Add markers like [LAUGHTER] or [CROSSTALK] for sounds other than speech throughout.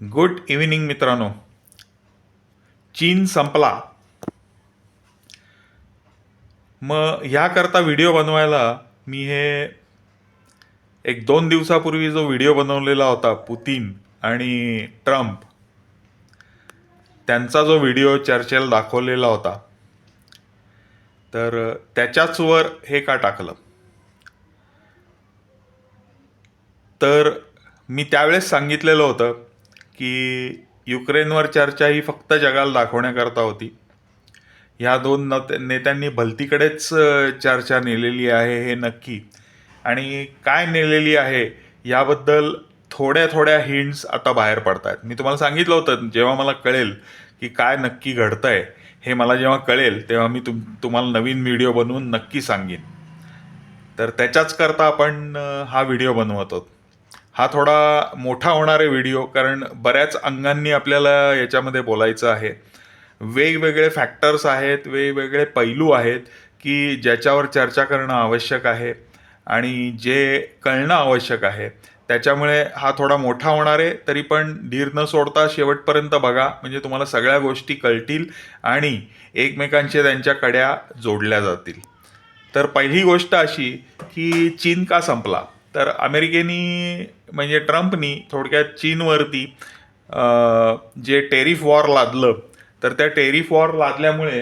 Good evening मित्रांनो. चीन संपला. मग ह्याकरता व्हिडिओ बनवायला मी हे एक दोन दिवसापूर्वी जो व्हिडिओ बनवलेला होता पुतीन आणि ट्रम्प त्यांचा जो व्हिडिओ चर्चेला दाखवलेला होता तर त्याच्याचवर हे का टाकलं? तर मी त्यावेळेस सांगितलेलं होतं की युक्रेनवर चर्चा ही फक्त जगाला दाखवण्याकरता होती. ह्या दोन नत नेत्यांनी भलतीकडेच चर्चा नेलेली आहे हे नक्की. आणि काय नेलेली आहे याबद्दल थोड्या थोड्या हिंट्स आता बाहेर पडत आहेत मी तुम्हाला सांगितलं होतं जेव्हा मला कळेल की काय नक्की घडतंय हे मला जेव्हा कळेल तेव्हा मी तुम तुम्हाला नवीन व्हिडिओ बनवून नक्की सांगेन. तर त्याच्याच करता आपण हा व्हिडिओ बनवत आहोत. हा थोडा मोठा होणार आहे व्हिडिओ कारण बऱ्याच अंगांनी आपल्याला याच्यामध्ये बोलायचं आहे. वेगवेगळे फॅक्टर्स आहेत वेगवेगळे पैलू आहेत की ज्याच्यावर चर्चा करणं आवश्यक आहे आणि जे कळणं आवश्यक आहे. त्याच्यामुळे हा थोडा मोठा होणार आहे तरी पण धीर न सोडता शेवटपर्यंत बघा. म्हणजे तुम्हाला सगळ्या गोष्टी कळतील आणि एकमेकांच्या त्यांच्या कड्या जोडल्या जातील. तर पहिली गोष्ट अशी की चीन का संपला? तर अमेरिकेनी म्हणजे ट्रम्पनी थोडक्यात चीनवरती जे टेरिफ वॉर लादलं तर त्या टेरिफ वॉर लादल्यामुळे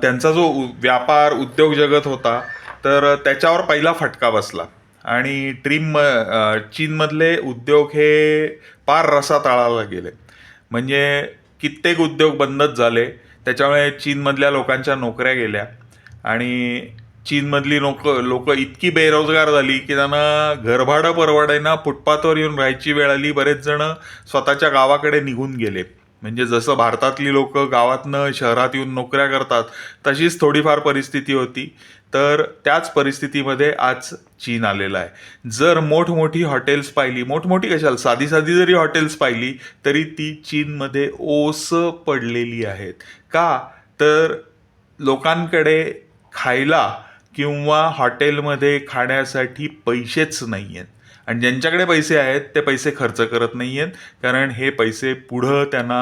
त्यांचा जो उ- व्यापार उद्योग जगत होता तर त्याच्यावर पहिला फटका बसला. आणि ट्रीम चीनमधले उद्योग हे पार रसातळाला गेले. म्हणजे कित्येक उद्योग बंदच झाले त्याच्यामुळे चीनमधल्या लोकांच्या नोकऱ्या गेल्या. आणि चीनमधली लोक लोक इतकी बेरोजगार झाली की त्यांना घरभाडं परवडेना फुटपाथवर येऊन राहायची वेळ आली बरेच जण स्वतःच्या गावाकडे निघून गेले. म्हणजे जसं भारतातली लोक गावातनं शहरात येऊन नोकऱ्या करतात तशीच थोडीफार परिस्थिती होती. तर त्याच परिस्थितीमध्ये आज चीन आलेला आहे. जर मोठमोठी हॉटेल्स पाहिली मोठमोठी कशाला साधी साधी जरी हॉटेल्स पाहिली तरी ती चीनमध्ये ओस पडलेली आहेत. का? तर लोकांकडे खायला किंवा हॉटेलमध्ये खाण्यासाठी पैसेच नाही आहेत आणि ज्यांच्याकडे पैसे आहेत ते पैसे खर्च करत नाही आहेत कारण हे पैसे पुढं त्यांना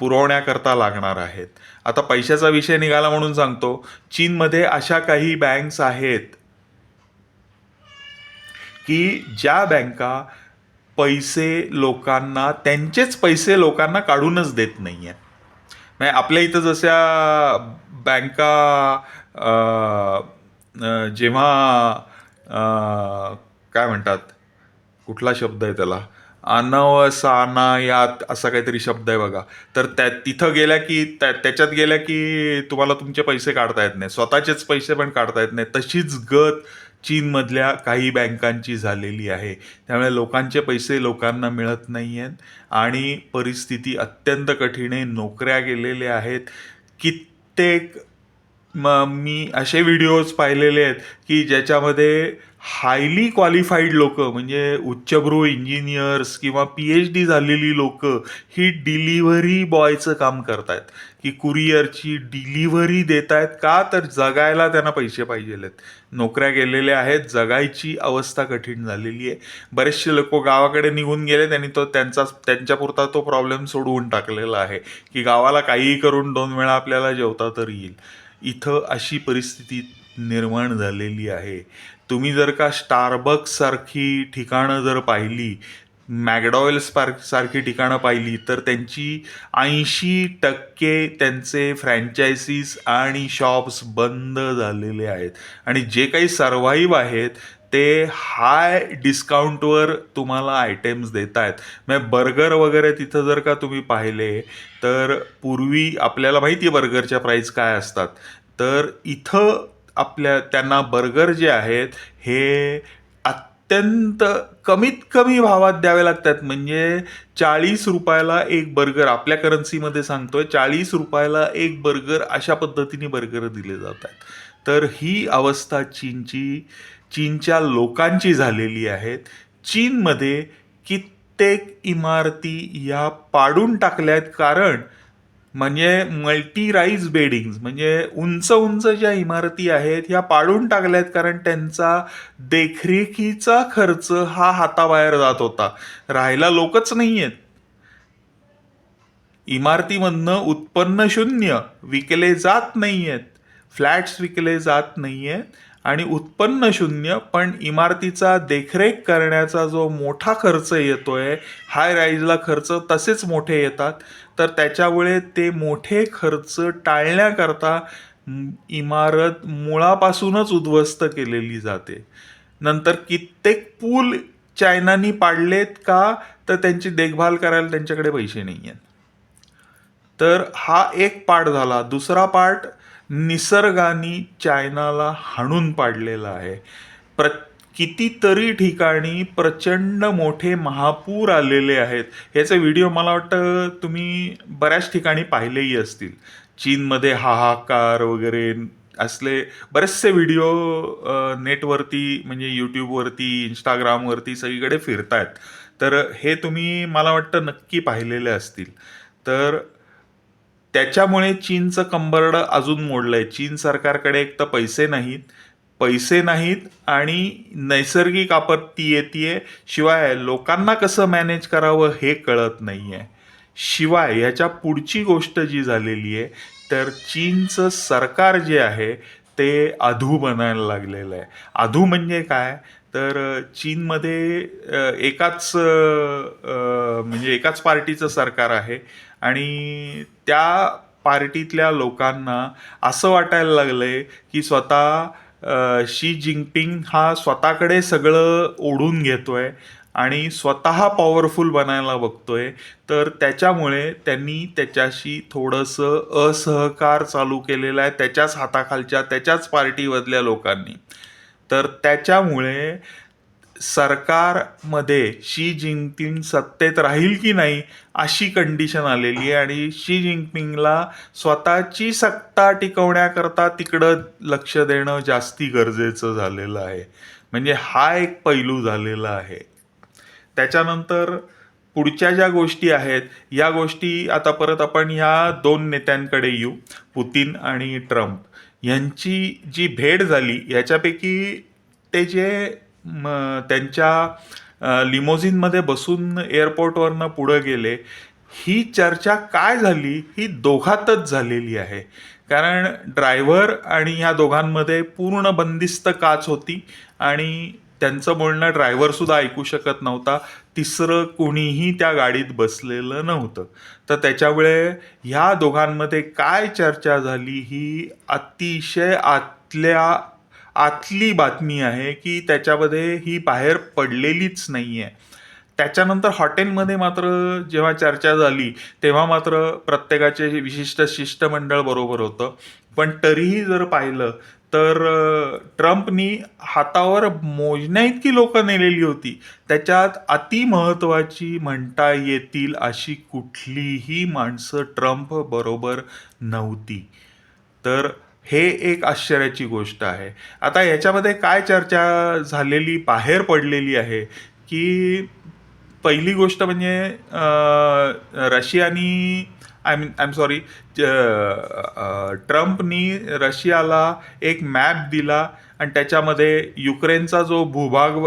पुरवण्याकरता लागणार आहेत. आता पैशाचा विषय निघाला म्हणून सांगतो. चीनमध्ये अशा काही बँक्स आहेत की ज्या बँका पैसे लोकांना त्यांचेच पैसे लोकांना काढूनच देत नाही आहेत म्हणजे आपल्या इथं जशा बँका जेव्हा काय म्हणतात? कुठला शब्द आहे त्याला? अनवसानायात असा काहीतरी शब्द आहे बघा. तर त्या तिथं गेल्या की त्या त्याच्यात गेल्या की तुम्हाला तुमचे पैसे काढता येत नाही स्वतःचेच पैसे पण काढता येत नाही तशीच गत चीनमधल्या काही बँकांची झालेली आहे. त्यामुळे लोकांचे पैसे लोकांना मिळत नाही आहेत आणि परिस्थिती अत्यंत कठीण आहे. नोकऱ्या गेलेल्या आहेत. कित्येक मग मी असे व्हिडिओज पाहिलेले आहेत की ज्याच्यामध्ये हायली क्वालिफाईड लोक म्हणजे उच्चभ्रू इंजिनियर्स किंवा पी एच डी झालेली लोक ही डिलिव्हरी बॉयचं काम करतायत. की कुरिअरची डिलिव्हरी देत आहेत का? तर जगायला त्यांना पैसे पाहिजेलेत. नोकऱ्या गेलेल्या आहेत जगायची अवस्था कठीण झालेली आहे. बरेचसे लोक गावाकडे निघून गेले त्यांनी तो त्यांचा त्यांच्यापुरता तो प्रॉब्लेम सोडवून टाकलेला आहे. की गावाला काहीही करून दोन वेळा आपल्याला जेवता तर येईल. इथं अशी परिस्थिती निर्माण झालेली आहे. तुम्ही जर का स्टारबक्स सारखी ठिकाणं जर पाहिली मॅगडॉयल्स पार्क सारखी ठिकाणं पाहिली तर त्यांची ऐंशी टक्के त्यांचे फ्रँचायसीज आणि शॉप्स बंद झालेले आहेत. आणि जे काही सर्व्हाईव्ह आहेत ते हाय डिस्काउंटवर तुम्हाला आयटेम्स देत आहेत म्हणजे बर्गर वगैरे तिथं जर का तुम्ही पाहिले तर पूर्वी आपल्याला माहिती आहे बर्गरच्या प्राईस काय असतात. तर इथं आपल्या त्यांना बर्गर जे आहेत हे अत्यंत कमीत कमी भावात द्यावे लागतात. म्हणजे चाळीस रुपयाला एक बर्गर आपल्या करन्सीमध्ये सांगतोय चाळीस रुपयाला एक बर्गर अशा पद्धतीने बर्गर दिले जातात. तर ही अवस्था चीनची चीनच्या लोकांची झालेली आहेत. चीनमध्ये कित्येक इमारती या पाडून टाकल्या आहेत कारण म्हणजे मल्टी राईज बेडिंग म्हणजे उंच उंच ज्या इमारती आहेत ह्या पाडून टाकल्यात कारण त्यांचा देखरेखीचा खर्च हा हाताबाहेर जात होता. राहायला लोकच नाही आहेत इमारतीमधनं उत्पन्न शून्य विकले जात नाही आहेत फ्लॅट्स विकले जात नाही आहेत आणि उत्पन्न शून्य पण इमारतीचा देखरेख करण्याचा जो मोठा खर्च येतोय हाय राईजला खर्च तसेच मोठे येतात. तर त्याच्यामुळे ते मोठे खर्च टाळण्याकरता इमारत मुळापासूनच उद्ध्वस्त केलेली जाते. नंतर कित्येक पूल चायनानी पाडलेत का तर त्यांची देखभाल करायला त्यांच्याकडे पैसे नाही आहेत तर हा एक पार्ट झाला. दुसरा पार्ट निसर्गाने चायनाला हाणून पाडलेलं आहे. प्र कितीतरी ठिकाणी प्रचंड मोठे महापूर आलेले आहेत. याचे व्हिडिओ मला वाटतं तुम्ही बऱ्याच ठिकाणी पाहिलेही असतील. चीनमध्ये हाहाकार वगैरे असले बरेचसे व्हिडिओ नेटवरती म्हणजे यूट्यूबवरती इंस्टाग्रामवरती सगळीकडे फिरतायत. तर हे तुम्ही मला वाटतं नक्की पाहिलेले असतील. तर त्याच्यामुळे चीनचं कंबरडं अजून मोडलंय. चीन सरकारकडे एक तर पैसे नाहीत. पैसे नाहीत आणि नैसर्गिक आपत्ती येते शिवाय लोकांना कसं मॅनेज करावं हे कळत नाही आहे शिवाय ह्याच्या पुढची गोष्ट जी झालेली आहे तर चीनचं सरकार जे आहे ते अधू बनायला लागलेलं आहे. अधू म्हणजे काय? तर चीनमध्ये एकाच म्हणजे एकाच पार्टीचं सरकार आहे आणि त्या पार्टीतल्या लोकांना असं वाटायला लागलंय की स्वतः शी जिनपिंग हा स्वतःकडे सगळं ओढून घेतोय आणि स्वतः पॉवरफुल बनायला बघतोय. तर त्याच्यामुळे त्यांनी त्याच्याशी थोडंसं असहकार चालू केलेला आहे त्याच्याच हाताखालच्या त्याच्याच पार्टीमधल्या लोकांनी. तर त्याच्यामुळे सरकारमध्ये शी जिनपिंग सत्तेत राहील की नाही अशी कंडिशन आलेली आहे. आणि शी जिनपिंगला स्वतःची सत्ता टिकवण्याकरता तिकडं लक्ष देणं जास्ती गरजेचं झालेलं आहे. म्हणजे हा एक पैलू झालेला आहे. त्याच्यानंतर पुढच्या ज्या गोष्टी आहेत या गोष्टी आता परत आपण ह्या दोन नेत्यांकडे येऊ. पुतीन आणि ट्रम्प. यांची जी भेट झाली याच्यापैकी ते जे म, त्यांच्या लिमोझिनमध्ये बसून एअरपोर्टवरनं पुढं गेले ही चर्चा काय झाली? ही दोघातच झालेली आहे. कारण ड्रायव्हर आणि ह्या दोघांमध्ये पूर्ण बंदिस्त काच होती आणि त्यांचं बोलणं ड्रायव्हरसुद्धा ऐकू शकत नव्हता. तिसरं कोणीही त्या गाडीत बसलेलं नव्हतं. तर त्याच्यामुळे ह्या दोघांमध्ये काय चर्चा झाली ही अतिशय आतल्या आतली बातमी आहे की त्याच्यामध्ये ही बाहेर पडलेलीच नाही आहे त्याच्यानंतर हॉटेलमध्ये मात्र जेव्हा चर्चा झाली तेव्हा मात्र प्रत्येकाचे विशिष्ट शिष्टमंडळ बरोबर होतं. पण तरीही जर पाहिलं तर ट्रम्पनी हातावर मोजण्या इतकी लोक नेलेली होती. त्याच्यात अति महत्वाची म्हणता येतील अशी कुठलीही माणसं ट्रम्प बरोबर नव्हती. तर हे एक आश्चर्याची गोष्ट आहे. आता याच्यामध्ये काय चर्चा झालेली बाहेर पडलेली आहे की पहिली गोष्ट म्हणजे रशियानी I mean I M sorry ट्रम्पनी रशियाला एक मॅप दिला आणि त्याच्यामध्ये युक्रेनचा जो भूभाग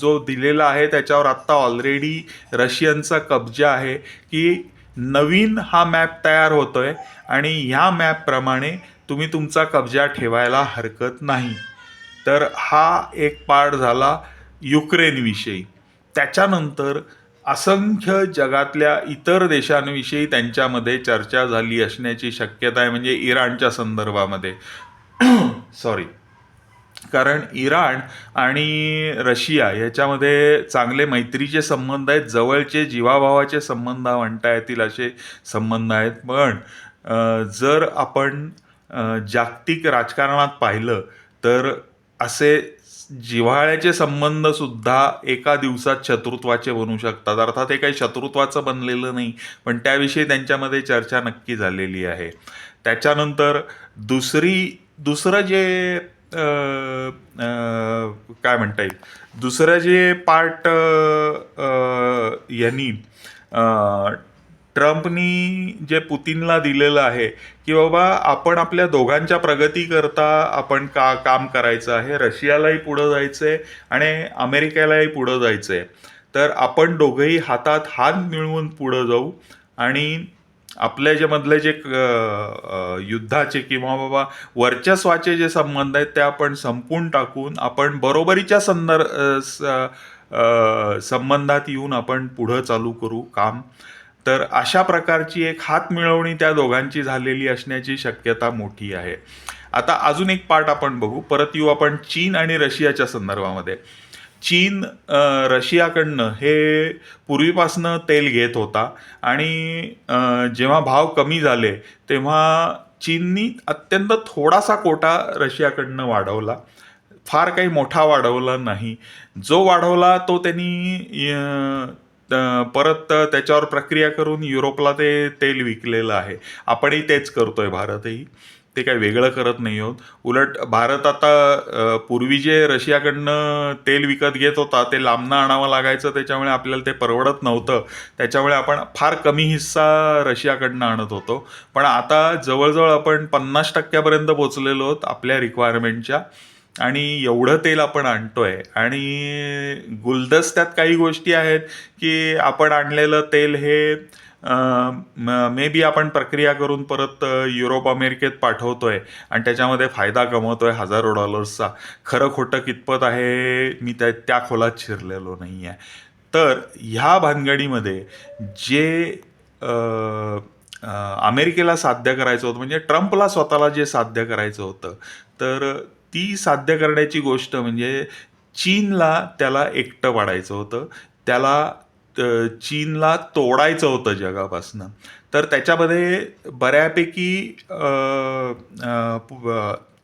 जो दिलेला आहे त्याच्यावर आत्ता ऑलरेडी रशियनचा कब्जा आहे की नवीन हा मॅप तयार होतो आहे आणि ह्या मॅपप्रमाणे तुम्ही तुमचा कब्जा ठेवायला हरकत नाही. तर हा एक पार्ट झाला युक्रेनविषयी. त्याच्यानंतर असंख्य जगातल्या इतर देशांविषयी त्यांच्यामध्ये चर्चा झाली असण्याची शक्यता आहे म्हणजे इराणच्या संदर्भामध्ये. [CLEARS THROAT] सॉरी कारण इराण आणि रशिया याच्यामध्ये चांगले मैत्रीचे संबंध आहेत जवळचे जीवाभावाचे संबंध म्हणता येतील असे संबंध आहेत. पण जर आपण जागतिक राजकारणात पाहिलं तर असे जिव्हाळ्याचे संबंध सुद्धा एका दिवसात शत्रुत्वाचे बनू शकतात. अर्थात हे काही शत्रुत्वाचं बनलेलं नाही पण त्याविषयी त्यांच्यामध्ये चर्चा नक्की झालेली आहे. त्याच्यानंतर दुसरी दुसरं जे काय म्हणता येईल? दुसरं जे पार्ट यांनी ट्रम्पनी जे पुतीनला दिलेलं आहे की बाबा आपण आपल्या दोघांच्या प्रगतीकरता आपण का काम करायचं आहे रशियालाही पुढं जायचं आहे आणि अमेरिकेलाही पुढं जायचं आहे तर आपण दोघंही हातात हात मिळवून पुढं जाऊ आणि आपल्या जे मधले जे युद्धाचे किंवा बाबा वर्चस्वाचे जे संबंध आहेत ते आपण संपून टाकून आपण बरोबरीच्या संदर्भ संबंधात येऊन आपण पुढं चालू करू काम. तर अशा प्रकारची एक हात मिळवणी त्या दोघांची झालेली असण्याची शक्यता मोठी आहे. आता अजून एक पार्ट आपण बघू. परत येऊ आपण चीन आणि रशियाच्या संदर्भामध्ये. चीन रशियाकडनं हे पूर्वीपासनं तेल घेत होता आणि जेव्हा भाव कमी झाले तेव्हा चीननी अत्यंत थोडासा कोटा रशियाकडनं वाढवला. फार काही मोठा वाढवला नाही. जो वाढवला तो त्यांनी परत त्याच्यावर प्रक्रिया करून युरोपला ते तेल विकलेलं आहे. आपणही तेच करतोय भारतही. ते काही वेगळं करत नाही आहोत. उलट भारत आता पूर्वी जे रशियाकडनं तेल विकत घेत होता ते लांबनं आणावं लागायचं त्याच्यामुळे आपल्याला ते परवडत नव्हतं. त्याच्यामुळे आपण फार कमी हिस्सा रशियाकडनं आणत होतो. पण आता जवळजवळ आपण पन्नास टक्क्यापर्यंत पोचलेलो आहोत आपल्या रिक्वायरमेंटच्या आणि एवढं तेल आपण आणतोय आणि गुलदस्त्यात काही गोष्टी आहेत की आपण आणलेलं तेल हे मे बी आपण प्रक्रिया करून परत युरोप अमेरिकेत पाठवतोय आणि त्याच्यामध्ये फायदा कमवतोय हजारो डॉलर्सचा. खरं खोटं कितपत आहे मी त्या त्या खोलात शिरलेलो नाही आहे तर ह्या भानगडीमध्ये जे अमेरिकेला साध्य करायचं होतं म्हणजे ट्रम्पला स्वतःला जे साध्य करायचं होतं तर ती साध्य करण्याची गोष्ट म्हणजे चीनला त्याला एकटं पाडायचं होतं. त्याला चीनला तोडायचं होतं जगापासनं. तर त्याच्यामध्ये बऱ्यापैकी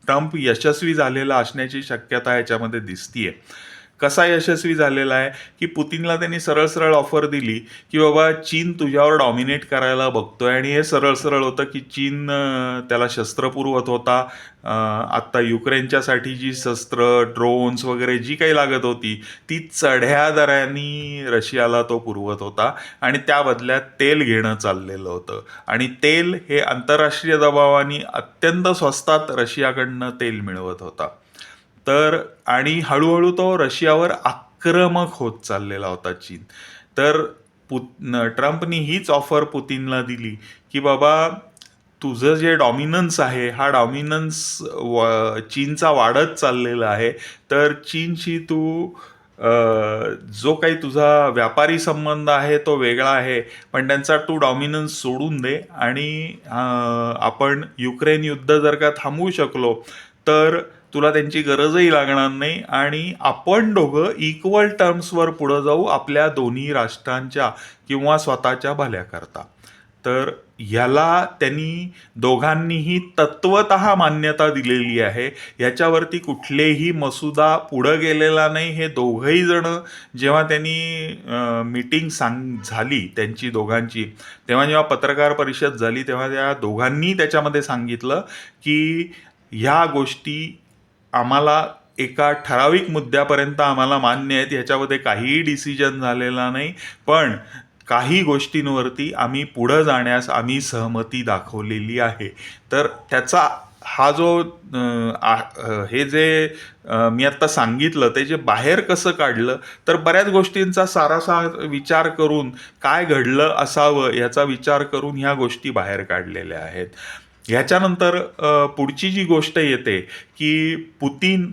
ट्रम्प यशस्वी झालेला असण्याची शक्यता याच्यामध्ये दिसतीये. कसा यशस्वी झालेला आहे की पुतीनला त्यांनी सरळ सरळ ऑफर दिली की बाबा चीन तुझ्यावर डॉमिनेट करायला बघतोय. आणि हे सरळ सरळ होतं की चीन त्याला शस्त्र पुरवत होता आत्ता युक्रेनच्यासाठी जी शस्त्र ड्रोन्स वगैरे जी काही लागत होती ती चढ्या दरांनी रशियाला तो पुरवत होता. आणि त्या बदल्यात तेल घेणं चाललेलं होतं. आणि तेल हे आंतरराष्ट्रीय दबावाने अत्यंत स्वस्तात रशियाकडनं तेल मिळवत होता. तर आणि हळूहळू तो रशियावर आक्रमक होत चाललेला होता चीन. तर पुत ट्रम्पनी हीच ऑफर पुतीनला दिली की बाबा तुझं जे डॉमिनन्स आहे हा डॉमिनन्स व चीनचा वाढत चाललेला आहे. तर चीनशी तू जो काही तुझा व्यापारी संबंध आहे तो वेगळा आहे. पण त्यांचा तू डॉमिनन्स सोडून दे आणि आपण युक्रेन युद्ध जर का थांबवू शकलो तर तुला त्यांची गरजही लागणार नाही आणि आपण दोघं इक्वल टर्म्सवर पुढं जाऊ आपल्या दोन्ही राष्ट्रांच्या किंवा स्वतःच्या भल्याकरता. तर ह्याला त्यांनी दोघांनीही तत्वत मान्यता दिलेली आहे. याच्यावरती कुठलेही मसुदा पुढं गेलेला नाही. हे दोघंही जण जेव्हा त्यांनी मीटिंग सांग झाली त्यांची दोघांची तेव्हा जेव्हा पत्रकार परिषद झाली तेव्हा त्या दोघांनी त्याच्यामध्ये सांगितलं की ह्या गोष्टी आम्हाला एका ठराविक मुद्द्यापर्यंत आम्हाला मान्य आहेत ह्याच्यामध्ये काहीही डिसिजन झालेला नाही. पण काही गोष्टींवरती आम्ही पुढं जाण्यास आम्ही सहमती दाखवलेली आहे. तर त्याचा हा जो आ- हे जे मी आत्ता सांगितलं ते जे बाहेर कसं काढलं तर बऱ्याच गोष्टींचा सारासा विचार करून काय घडलं असावं याचा विचार करून ह्या गोष्टी बाहेर काढलेल्या आहेत. ह्याच्यानंतर पुढची जी गोष्ट येते की पुतीन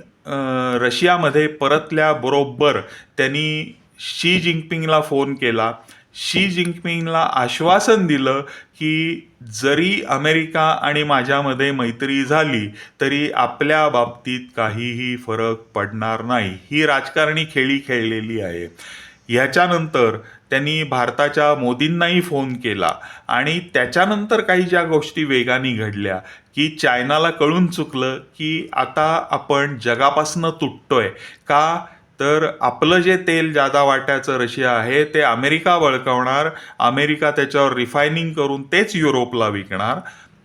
रशियामध्ये परतल्याबरोबर त्यांनी शी जिंगपिंगला फोन केला. शी जिंगपिंगला आश्वासन दिलं की जरी अमेरिका आणि माझ्यामध्ये मैत्री झाली तरी आपल्या बाबतीत काहीही फरक पडणार नाही. ही राजकारणी खेळी खेळलेली आहे. ह्याच्यानंतर त्यांनी भारताच्या मोदींनाही फोन केला. आणि त्याच्यानंतर काही ज्या गोष्टी वेगाने घडल्या की चायनाला कळून चुकलं की आता आपण जगापासनं तुटतोय. का? तर आपलं जे तेल जादा वाट्याचं रशिया आहे ते अमेरिका बळकवणार अमेरिका त्याच्यावर रिफायनिंग करून तेच युरोपला विकणार.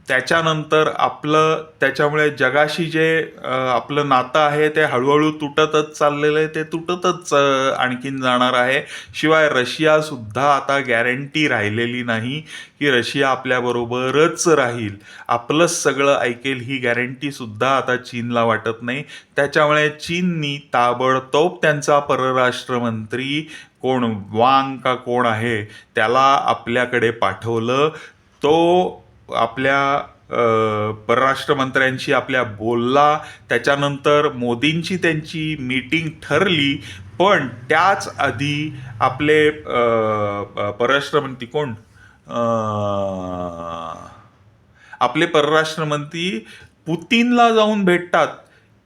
त्याच्यानंतर आपलं त्याच्यामुळे जगाशी जे आपलं नातं आहे ते हळूहळू तुटतच चाललेलं आहे ते तुटतच आणखीन जाणार आहे. शिवाय रशियासुद्धा आता गॅरंटी राहिलेली नाही की रशिया आपल्याबरोबरच राहील. आपलंच सगळं ऐकेल ही गॅरंटीसुद्धा आता चीनला वाटत नाही. त्याच्यामुळे चीननी ताबडतोब त्यांचा परराष्ट्रमंत्री कोण वांग का कोण आहे त्याला आपल्याकडे पाठवलं. तो आपल्या परराष्ट्रमंत्र्यांशी परराष्ट्र मंत्र्यांशी आपल्या बोलला त्याच्यानंतर मोदींची त्यांची मीटिंग ठरली पण त्याच आधी आपले परराष्ट्रमंत्री कोण? आपले परराष्ट्रमंत्री पुतीनला जाऊन भेटतात.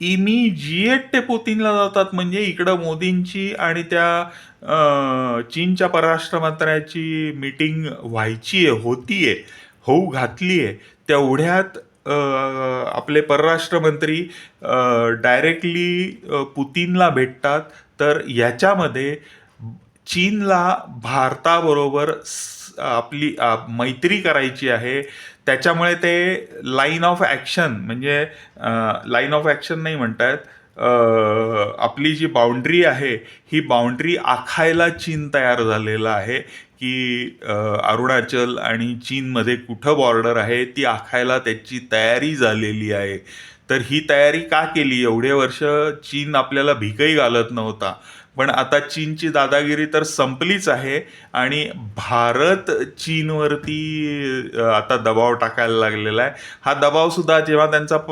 इमिजिएट ते पुतीनला जातात म्हणजे इकडं मोदींची आणि त्या चीनच्या परराष्ट्र मंत्र्याची मीटिंग व्हायची आहे होतीये. होऊ घातली आहे तेवढ्यात आपले परराष्ट्र मंत्री डायरेक्टली पुतीनला भेटतात. तर याच्यामध्ये चीनला भारताबरोबर आपली मैत्री करायची आहे. त्याच्यामुळे ते लाईन ऑफ ॲक्शन म्हणजे लाईन ऑफ ॲक्शन नाही म्हणतायत आपली जी बाउंड्री आहे ही बाउंड्री आखायला चीन तयार झालेला आहे. की अरुणाचल आणि चीनमध्ये कुठं बॉर्डर आहे ती आखायला त्याची तयारी झालेली आहे. तर ही तयारी का केली? एवढे वर्ष चीन आपल्याला भीकही घालत नव्हता. पण आता चीनची दादागिरी तर संपलीच आहे आणि भारत चीनवरती आता दबाव टाकायला लागलेला आहे. हा दबाव सुद्धा जेव्हा त्यांचा प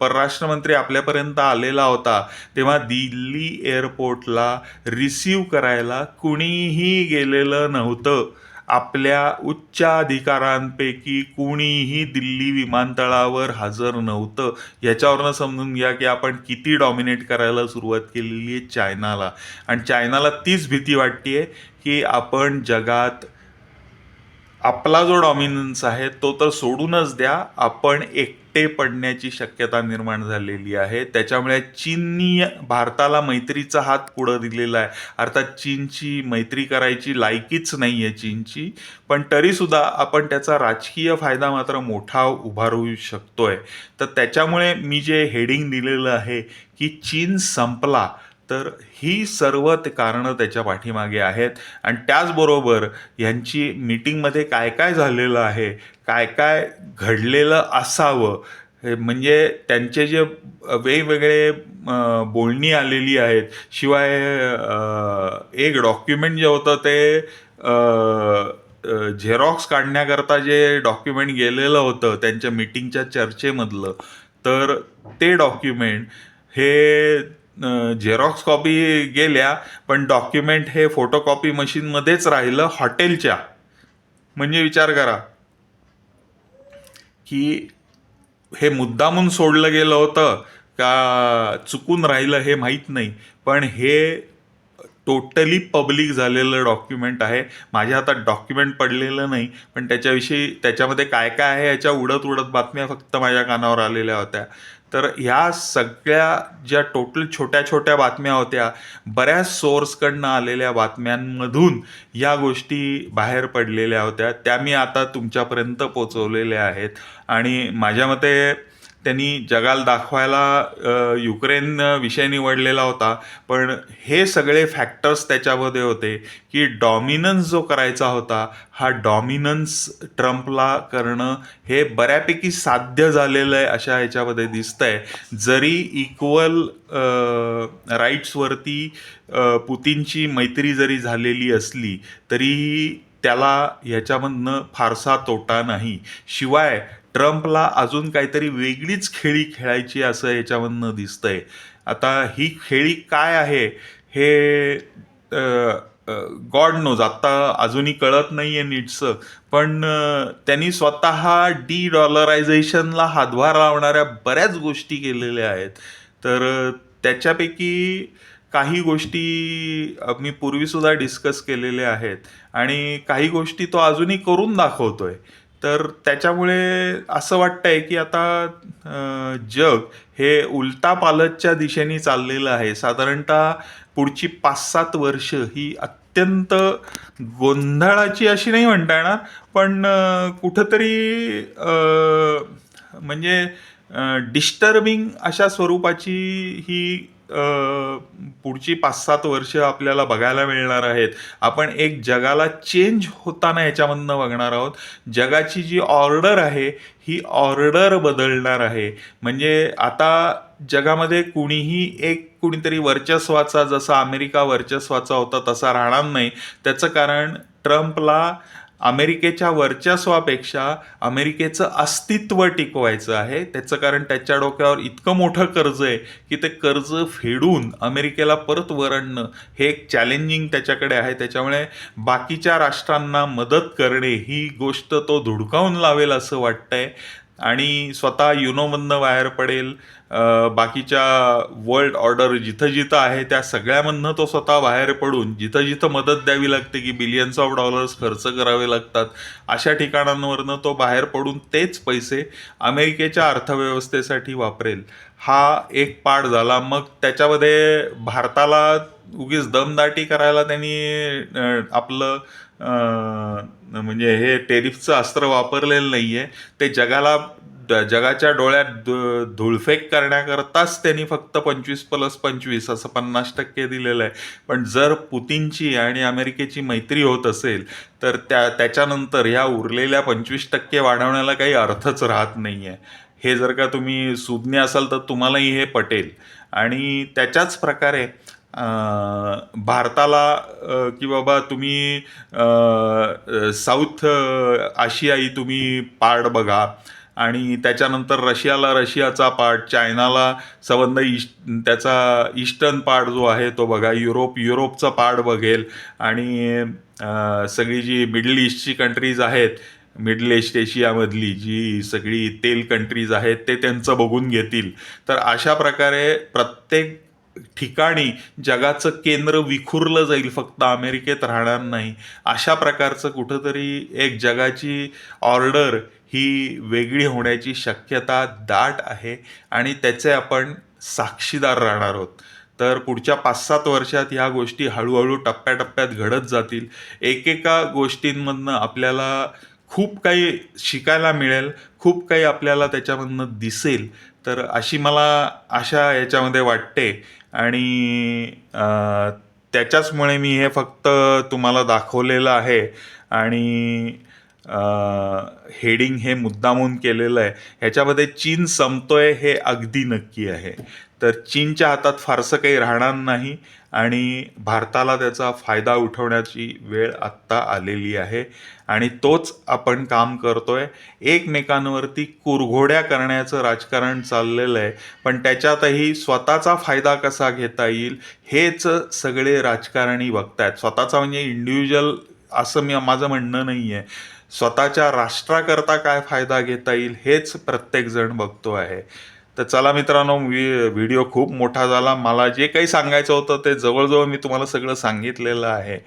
परराष्ट्र मंत्री आपल्यापर्यंत आलेला होता तेव्हा दिल्ली एअरपोर्टला रिसीव करायला कुणीही गेलेलं नव्हतं. आपल्या उच्चाधिकारांपैकी कुणीही दिल्ली विमानतळावर हजर नव्हतं. ह्याच्यावरनं समजून घ्या की आपण किती डॉमिनेट करायला सुरुवात केलेली आहे चायनाला. आणि चायनाला तीच भीती वाटते की आपण जगात आपला जो डॉमिनन्स आहे तो तर सोडूनच द्या आपण एक एकटे पडण्याची शक्यता निर्माण झालेली आहे. त्याच्यामुळे चीननी भारताला मैत्रीचा हात पुढं दिलेला आहे. अर्थात चीनची मैत्री करायची लायकीच नाही आहे चीनची. पण तरीसुद्धा आपण त्याचा राजकीय फायदा मात्र मोठा उभारू शकतोय. तर त्याच्यामुळे मी जे हेडिंग दिलेलं आहे की चीन संपला. तर ही सर्व ते कारणं त्याच्या पाठीमागे आहेत. आणि त्याचबरोबर यांची मीटिंगमध्ये काय काय झालेलं आहे काय काय घडलेलं असावं हे म्हणजे त्यांचे जे वेगवेगळे बोलणी आलेली आहेत. शिवाय एक डॉक्युमेंट जे होतं ते झेरॉक्स काढण्याकरता जे डॉक्युमेंट गेलेलं होतं त्यांच्या मीटिंगच्या चर्चेमधलं तर ते डॉक्युमेंट हे झेरॉक्स कॉपी गेल्या पण डॉक्युमेंट हे फोटोकॉपी मशीनमध्येच राहिलं हॉटेलच्या म्हणजे विचार करा. की हे मुद्दामून सोडलं गेलं होतं का चुकून राहिलं हे माहीत नाही. पण हे टोटली पब्लिक झालेलं डॉक्युमेंट आहे. माझ्या हातात डॉक्युमेंट पडलेलं नाही पण त्याच्याविषयी त्याच्यामध्ये काय काय आहे याच्या उडत उडत बातम्या फक्त माझ्या कानावर आलेल्या होत्या. तर ह्या सगळ्या ज्या टोटल छोट्या छोट्या बातम्या होत्या बऱ्याच सोर्सकडनं आलेल्या बातम्यांमधून या गोष्टी बाहेर पडलेल्या होत्या. त्या मी आता तुमच्यापर्यंत पोचवलेल्या आहेत. आणि माझ्या मते त्यांनी जगाला दाखवायला युक्रेन विषय निवडलेला होता. पण हे सगळे फॅक्टर्स त्याच्यामध्ये होते की डॉमिनन्स जो करायचा होता हा डॉमिनन्स ट्रम्पला करणं हे बऱ्यापैकी साध्य झालेलं आहे अशा ह्याच्यामध्ये दिसतंय. जरी इक्वल राईट्सवरती पुतींची पुतीनची मैत्री जरी झालेली असली तरीही त्याला ह्याच्यामधनं फारसा तोटा नाही. शिवाय ट्रम्पला अजून काहीतरी वेगळीच खेळी खेळायची असं याच्यामधनं दिसतंय. आता ही खेळी काय आहे हे गॉड नोज आत्ता अजूनही कळत नाही आहे नीटचं. पण त्यांनी स्वतः डी डॉलरायझेशनला हातभार लावणाऱ्या बऱ्याच गोष्टी केलेल्या आहेत. तर त्याच्यापैकी काही गोष्टी मी पूर्वीसुद्धा डिस्कस केलेल्या आहेत. आणि काही गोष्टी तो अजूनही करून दाखवतोय. तर त्याच्यामुळे असं वाटतंय की आता जग हे उलटा पालटच्या दिशेने चाललेलं आहे. साधारणतः पुढची पाच सात वर्ष ही अत्यंत गोंधळाची अशी नाही म्हणता येणार पण कुठंतरी म्हणजे डिस्टर्बिंग अशा स्वरूपाची ही पुढची पाच सात वर्ष आपल्याला बघायला मिळणार आहेत. आपण एक जगाला चेंज होताना याच्यामधनं बघणार आहोत. जगाची जी ऑर्डर आहे ही ऑर्डर बदलणार आहे. म्हणजे आता जगामध्ये कुणीही एक कुणीतरी वर्चस्वाचा जसा अमेरिका वर्चस्वाचा होता तसा राहणार नाही. त्याचं कारण ट्रम्पला अमेरिकेच्या वर्चस्वापेक्षा अमेरिकेचं अस्तित्व टिकवायचं आहे. त्याचं कारण त्याच्या डोक्यावर इतकं मोठं कर्ज आहे की ते कर्ज फेडून अमेरिकेला परत वरणणं हे एक चॅलेंजिंग त्याच्याकडे आहे. त्याच्यामुळे बाकीच्या राष्ट्रांना मदत करणे ही गोष्ट तो धुडकावून लावेल असं वाटतंय. आणि स्वतः युनोमधनं बाहेर पडेल बाकीच्या वर्ल्ड ऑर्डर जिथं जिथं आहे त्या सगळ्यामधनं तो स्वतः बाहेर पडून जिथं जिथं मदत द्यावी लागते की बिलियन्स ऑफ डॉलर्स खर्च करावे लागतात अशा ठिकाणांवरनं तो बाहेर पडून तेच पैसे अमेरिकेच्या अर्थव्यवस्थेसाठी वापरेल. हा एक पाठ झाला. मग त्याच्यामध्ये भारताला उगीच दमदाटी करायला त्यांनी आपलं म्हणजे हे टेरिफचं अस्त्र वापरलेलं नाही आहे ते जगाला जगाच्या डोळ्यात धु- धुळफेक करण्याकरताच त्यांनी फक्त पंचवीस प्लस पंचवीस असं पन्नास टक्के दिलेलं आहे. पण जर पुतीनची आणि अमेरिकेची मैत्री होत असेल तर त्या त्याच्यानंतर ह्या उरलेल्या पंचवीस टक्के वाढवण्याला काही अर्थच राहत नाही आहे हे जर का तुम्ही सुज्ञ असाल तर तुम्हालाही हे पटेल. आणि त्याच्याच प्रकारे भारताला की बाबा तुम्ही साऊथ आशियाई तुम्ही पार्ट बघा. आणि त्याच्यानंतर रशियाला रशियाचा पार्ट चायनाला संबंध ईस्ट त्याचा ईस्टर्न पार्ट जो आहे तो बघा. युरोप युरोपचा पार्ट बघेल. आणि सगळी जी मिडल ईस्टची कंट्रीज आहेत मिडल ईस्ट एशियामधली जी सगळी तेल कंट्रीज आहेत ते त्यांचं बघून घेतील. तर अशा प्रकारे प्रत्येक ठिकाणी जगाचं केंद्र विखुरलं जाईल फक्त अमेरिकेत राहणार नाही. अशा प्रकारचं कुठंतरी एक जगाची ऑर्डर ही वेगळी होण्याची शक्यता दाट आहे आणि त्याचे आपण साक्षीदार राहणार आहोत. तर पुढच्या पाच सात वर्षात ह्या गोष्टी हळूहळू टप्प्याटप्प्यात घडत जातील. एकेका गोष्टींमधनं आपल्याला खूप काही शिकायला मिळेल खूप काही आपल्याला त्याच्यामधनं दिसेल. तर अशी मला आशा याच्यामध्ये वाटते आणि त्याच्याचमुळे मी हे फक्त तुम्हाला दाखवलेलं आहे आणि हेडिंग हे मुद्दामून केलेलं आहे. ह्याच्यामध्ये चीन संपतोय हे अगदी नक्की आहे. तर चीनच्या हातात फारसं काही राहणार नाही आणि भारताला त्याचा फायदा उठवण्याची वेळ आत्ता आलेली आहे. आणि तोच आपण काम करतोय. एकमेकांवरती कुरघोड्या करण्याचं राजकारण चाललेलं आहे. पण त्याच्यातही स्वतःचा फायदा कसा घेता येईल हेच सगळे राजकारणी बघतायत. स्वतःचा म्हणजे इंडिव्हिज्युअल असं मी माझं म्हणणं नाही आहे स्वतःच्या राष्ट्राकरता काय फायदा घेता येईल हेच प्रत्येकजण बघतो आहे. तर चला मित्रांनो व्हिडिओ खूप मोठा झाला. मला जे काही सांगायचं होतं ते जवळजवळ मी तुम्हाला सगळं सांगितलेलं आहे.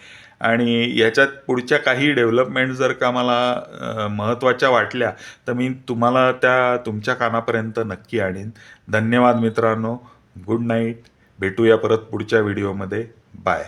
आणि याच्यात पुढच्या काही डेव्हलपमेंट जर का मला महत्त्वाच्या वाटल्या तर मी तुम्हाला त्या तुमच्या कानापर्यंत नक्की आणीन. धन्यवाद मित्रांनो. Good night. भेटूया परत पुढच्या व्हिडिओमध्ये. बाय.